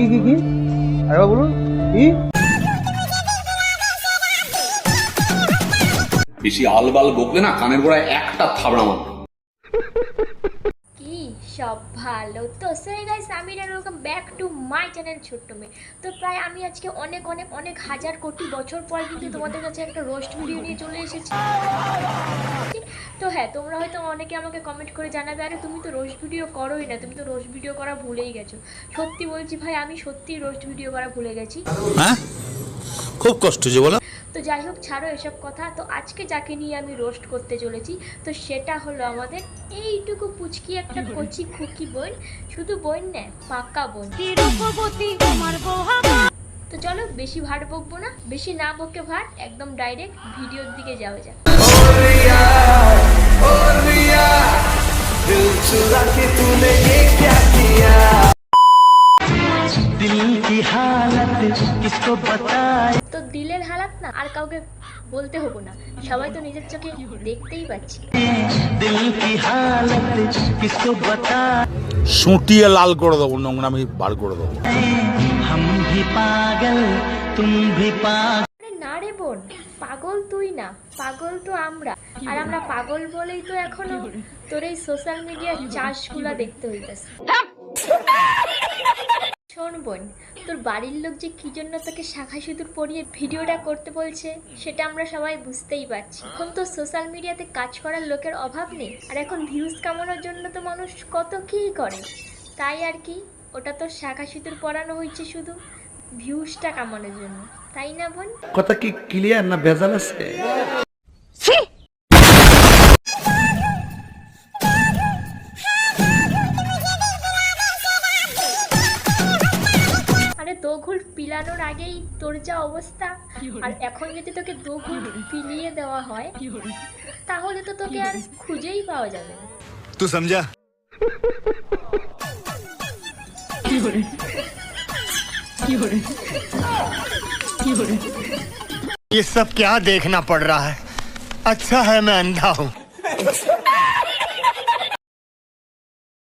কি কি কি? আরেকবার বলুন। কি? বেশি আলবাল বকলে না কানের গোড়ায় একটা থাবড়া মারবে। সব ভালো। তো সেই গাইস আমি welcome back to my channel ছোট্ট মেয়ে। তো প্রায় আমি আজকে অনেক অনেক অনেক হাজার কোটি বছর পর কিন্তু তোমাদের কাছে একটা রোস্ট ভিডিও নিয়ে চলে এসেছি। তো হ্যাঁ তোমরা হয়তো অনেকে আমাকে কমেন্ট করে জানাবে, আরে তুমি তো রোস্ট ভিডিও করোই না, তুমি তো রোস্ট ভিডিও করা ভুলেই গেছো। সত্যি বলছি ভাই, আমি সত্যি রোস্ট ভিডিও করা ভুলে গেছি। হ্যাঁ? খুব কষ্ট যে বলো। তো যাই হোক ছাড়ো এসব কথা। তো আজকে যাকে নিয়ে আমি রোস্ট করতে চলেছি তো সেটা হলো আমাদের এইটুকু পুচকি একটা কচি খুকি বোন। শুধু বোন নয় পাক্কা বোন। তো চলো বেশি ভাট বকবো না বেশি না বকে ভাট একদম ডাইরেক্ট ভিডিওর দিকে যাওয়া যাক। তো দিলের হালাত না আর কাউকে বলতে হব না। সবাই তো নিজের চোখে দেখতেই পাচ্ছি। সুটিয়ে লাল করে দেবো নোংরামি বার করে দেবো। না রে বোন পাগল তুই না পাগল তো আমরা। আর আমরা পাগল বলেই তো এখনও তোর এই সোশ্যাল মিডিয়ার চাষগুলা দেখতে হইতেছে। শোন বোন তোর বাড়ির লোক যে কি জন্য তোকে শাখা সিঁদুর পরিয়ে ভিডিওটা করতে বলছে সেটা আমরা সবাই বুঝতেই পারছি। এখন তো সোশ্যাল মিডিয়াতে কাজ করার লোকের অভাব নেই আর এখন ভিউজ কামানোর জন্য তো মানুষ কত কী করে? তাই আর কি ওটা তো শাখা সিঁদুর পরানো হয়েছে শুধু ভিউজটা কামানোর জন্য। তাই না বোন? কথা কি ক্লিয়ার না ভেজাল আছে? দোঘুল পিলানোর আগেই তোর যা অবস্থা আর এখন যদি তোকে দোঘুল পিলিয়ে দেওয়া হয় তাহলে তো তোকে আর খুঁজেই পাওয়া যাবে না तू समझा ये सब क्या देखना पड़ रहा है अच्छा है मैं अंधा हूँ